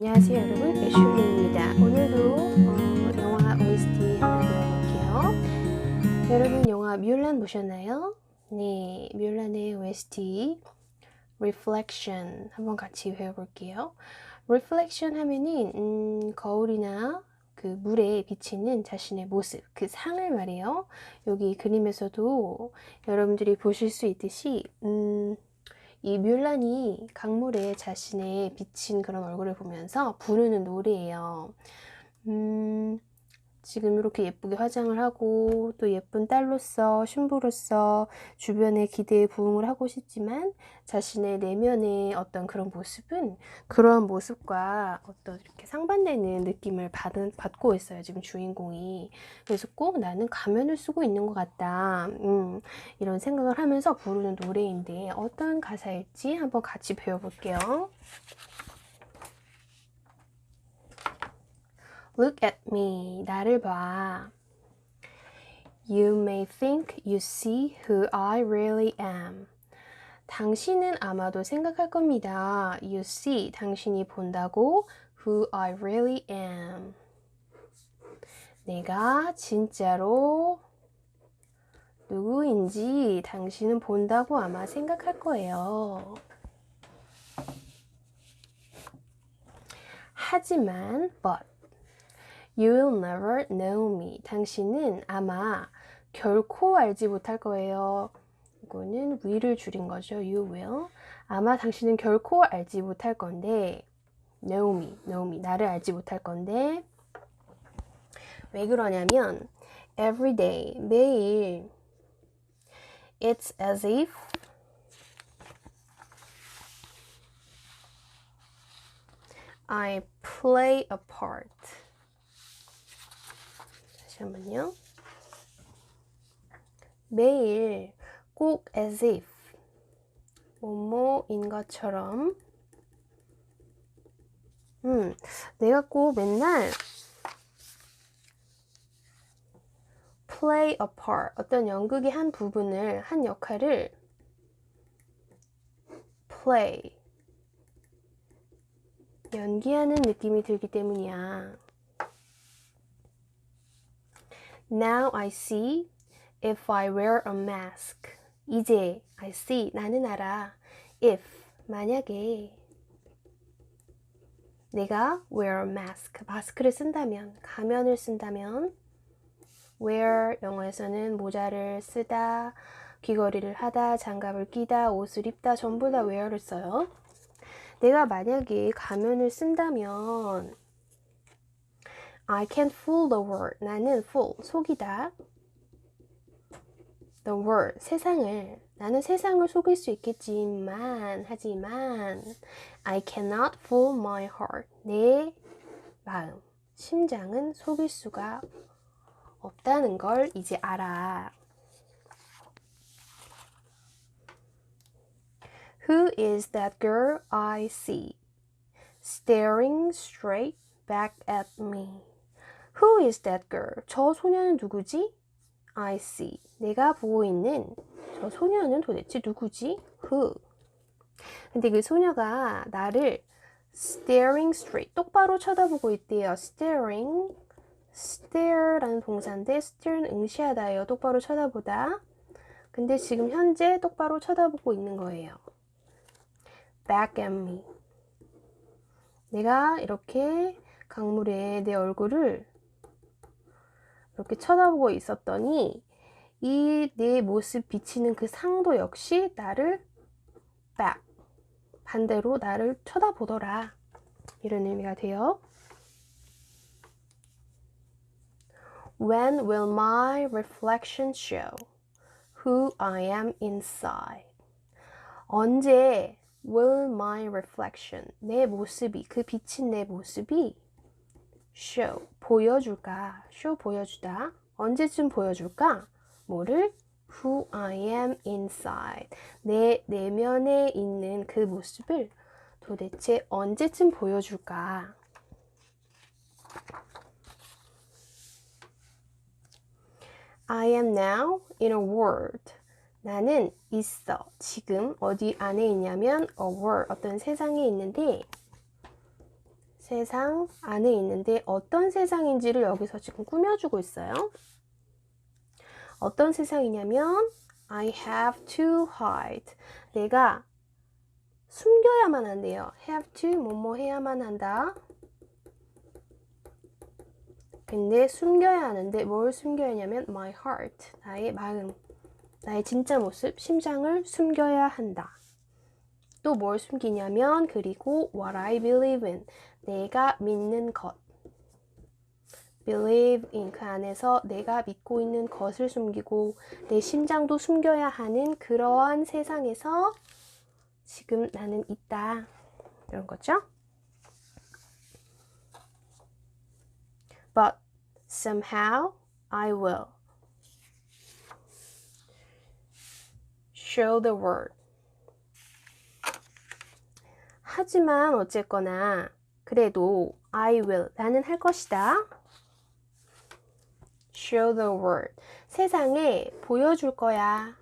안녕하세요 여러분 애슐리입니다. 오늘도 어, 영화 OST 하나 배워볼게요. 여러분 영화 뮬란 보셨나요? 네, 뮬란의 OST Reflection 한번 같이 배워볼게요. Reflection 하면은 음, 거울이나 그 물에 비치는 자신의 모습, 그 상을 말해요. 여기 그림에서도 여러분들이 보실 수 있듯이 음, 이 뮬란이 강물에 자신의 비친 그런 얼굴을 보면서 부르는 노래예요. 음, 지금 이렇게 예쁘게 화장을 하고 또 예쁜 딸로서 신부로서 주변의 기대에 부응을 하고 싶지만 자신의 내면의 어떤 그런 모습은 그런 모습과 어떤 이렇게 상반되는 느낌을 받은, 받고 있어요. 지금 주인공이. 그래서 꼭 나는 가면을 쓰고 있는 것 같다. 음, 이런 생각을 하면서 부르는 노래인데 어떤 가사일지 한번 같이 배워볼게요. Look at me. 나를 봐. You may think you see who I really am. 당신은 아마도 생각할 겁니다. You see, 당신이 본다고 who I really am. 내가 진짜로 누구인지 당신은 본다고 아마 생각할 거예요. 하지만, but, you will never know me. 당신은 아마 결코 알지 못할 거예요. 이거는 will을 줄인 거죠. You will. 아마 당신은 결코 알지 못할 건데, know me, know me. 나를 알지 못할 건데, 왜 그러냐면, every day, 매일, it's as if I play a part. 한번요. 매일 꼭 as if 뭐뭐인 것처럼 음, 내가 꼭 맨날 play a part 어떤 연극의 한 부분을 한 역할을 play 연기하는 느낌이 들기 때문이야. Now I see if I wear a mask. 이제 I see 나는 알아. if 만약에 내가 wear a mask 마스크를 쓴다면 가면을 쓴다면 wear 영어에서는 모자를 쓰다 귀걸이를 하다 장갑을 끼다 옷을 입다 전부 다 wear를 써요. 내가 만약에 가면을 쓴다면 I can't fool the world. 나는 fool, 속이다. The world, 세상을. 나는 세상을 속일 수 있겠지만, 하지만, I cannot fool my heart. 내 마음, 심장은 속일 수가 없다는 걸 이제 알아. Who is that girl I see? Staring straight back at me. Who is that girl? 저 소녀는 누구지? I see. 내가 보고 있는 저 소녀는 도대체 누구지? Who? 근데 그 소녀가 나를 staring straight, 똑바로 쳐다보고 있대요. staring, stare라는 동사인데 stare는 응시하다예요. 똑바로 쳐다보다. 근데 지금 현재 똑바로 쳐다보고 있는 거예요. back at me. 내가 이렇게 강물에 내 얼굴을 이렇게 쳐다보고 있었더니 이 내 모습 비치는 그 상도 역시 나를 back 반대로 나를 쳐다보더라 이런 의미가 돼요. When will my reflection show who I am inside? 언제 will my reflection 내 모습이 그 비친 내 모습이 show 보여줄까? show 보여주다. 언제쯤 보여줄까? 뭐를? Who I am inside. 내 내면에 있는 그 모습을 도대체 언제쯤 보여줄까? I am now in a world. 나는 있어. 지금 어디 안에 있냐면 a world. 어떤 세상에 있는데 세상 안에 있는데 어떤 세상인지를 여기서 지금 꾸며주고 있어요. 어떤 세상이냐면 I have to hide. 내가 숨겨야만 한대요. have to 뭐뭐 해야만 한다. 근데 숨겨야 하는데 뭘 숨겨야 하냐면 my heart. 나의 마음. 나의 진짜 모습, 심장을 숨겨야 한다. 또 뭘 숨기냐면 그리고 what I believe in. 내가 믿는 것. believe in 그 안에서 내가 믿고 있는 것을 숨기고 내 심장도 숨겨야 하는 그러한 세상에서 지금 나는 있다. 이런 거죠. But somehow I will show the world. 하지만 어쨌거나 그래도 I will 나는 할 것이다. show the world 세상에 보여줄 거야.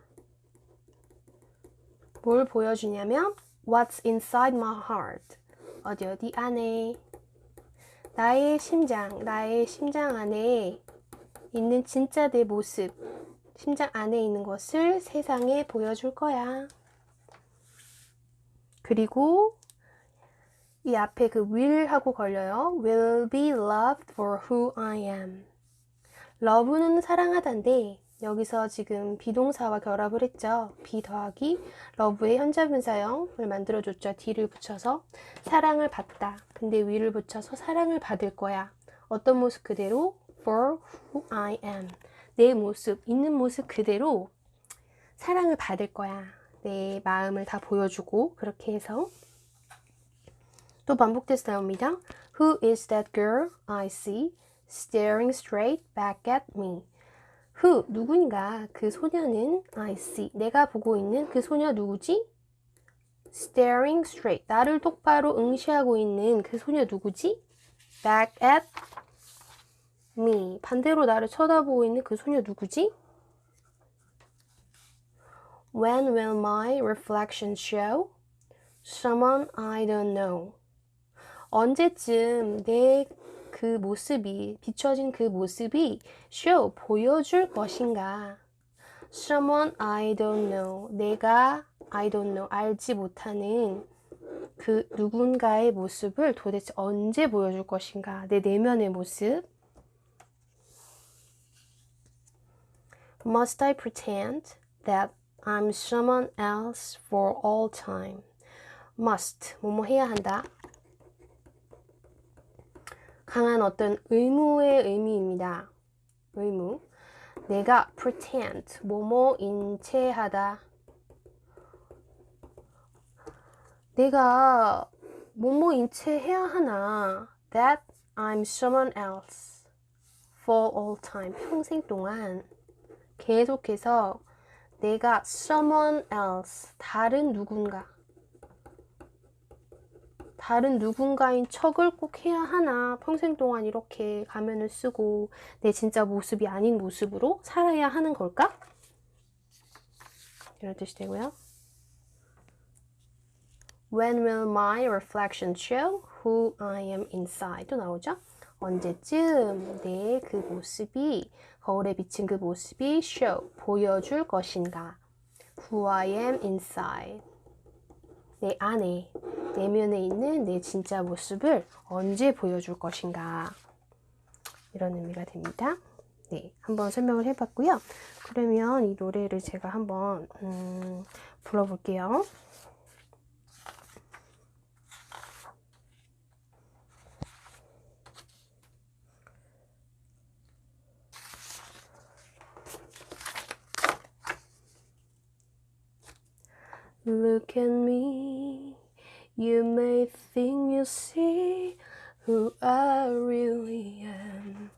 뭘 보여주냐면 what's inside my heart 어디 어디 안에 나의 심장 나의 심장 안에 있는 진짜 내 모습 심장 안에 있는 것을 세상에 보여줄 거야. 그리고 이 앞에 그 will 하고 걸려요. will be loved for who I am. love는 사랑하다인데 여기서 지금 비동사와 결합을 했죠. be 더하기 love의 현자분사형을 만들어줬죠. d를 붙여서 사랑을 받다. 근데 will을 붙여서 사랑을 받을 거야. 어떤 모습 그대로 for who I am. 내 모습, 있는 모습 그대로 사랑을 받을 거야. 내 마음을 다 보여주고 그렇게 해서 또 반복돼서 나옵니다. Who is that girl I see staring straight back at me? Who 누구인가 그 소녀는 I see 내가 보고 있는 그 소녀 누구지? Staring straight 나를 똑바로 응시하고 있는 그 소녀 누구지? Back at me 반대로 나를 쳐다보고 있는 그 소녀 누구지? When will my reflection show? Someone I don't know. 언제쯤 내 그 모습이 비춰진 그 모습이 show 보여줄 것인가? Someone I don't know. 내가 I don't know 알지 못하는 그 누군가의 모습을 도대체 언제 보여줄 것인가? 내 내면의 모습. Must I pretend that I'm someone else for all time? Must 뭐뭐 해야 한다. 강한 어떤 의무의 의미입니다. 의무. 내가 pretend 뭐뭐 인 체하다. 내가 뭐뭐 인 체 해야 하나. That I'm someone else for all time. 평생 동안 계속해서 내가 someone else 다른 누군가 다른 누군가인 척을 꼭 해야 하나 평생 동안 이렇게 가면을 쓰고 내 진짜 모습이 아닌 모습으로 살아야 하는 걸까? 이런 뜻이 되고요. When will my reflection show who I am inside? 또 나오죠? 언제쯤 내 그 모습이 거울에 비친 그 모습이 show 보여줄 것인가? Who I am inside. 내 안에 내면에 있는 내 진짜 모습을 언제 보여줄 것인가 이런 의미가 됩니다. 네, 한번 설명을 해봤고요. 그러면 이 노래를 제가 한번 음, 불러볼게요. Look at me. You may think you see who I really am,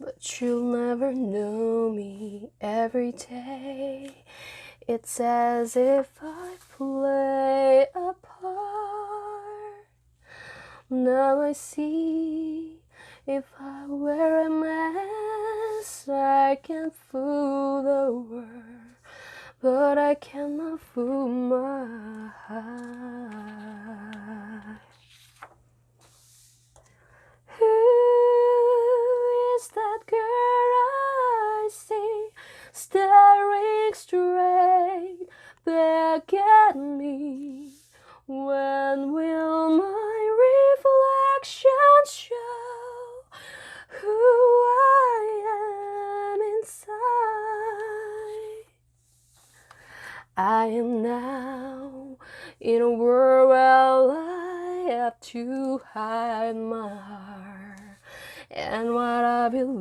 but you'll never know me every day. It's as if I play a part. Now I see if I wear a mask, I can fool the world but I cannot fool my eyes. Who is that girl I see staring straight back at me?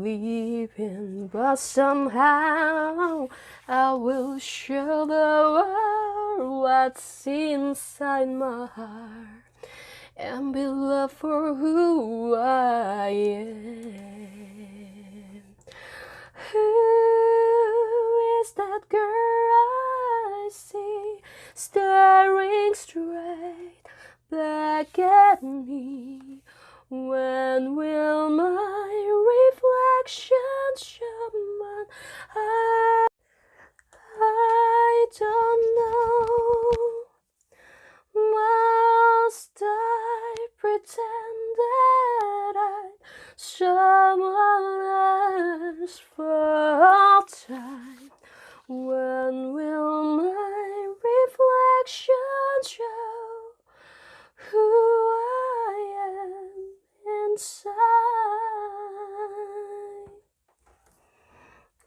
In, but somehow I will show the world what's inside my heart and be loved for who I am. Who is that girl I see staring straight back at me? When will my my I, I don't know. Must I pretend that I'm someone else for all time? When will my reflection show who I am inside?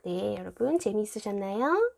네, 여러분 재미있으셨나요?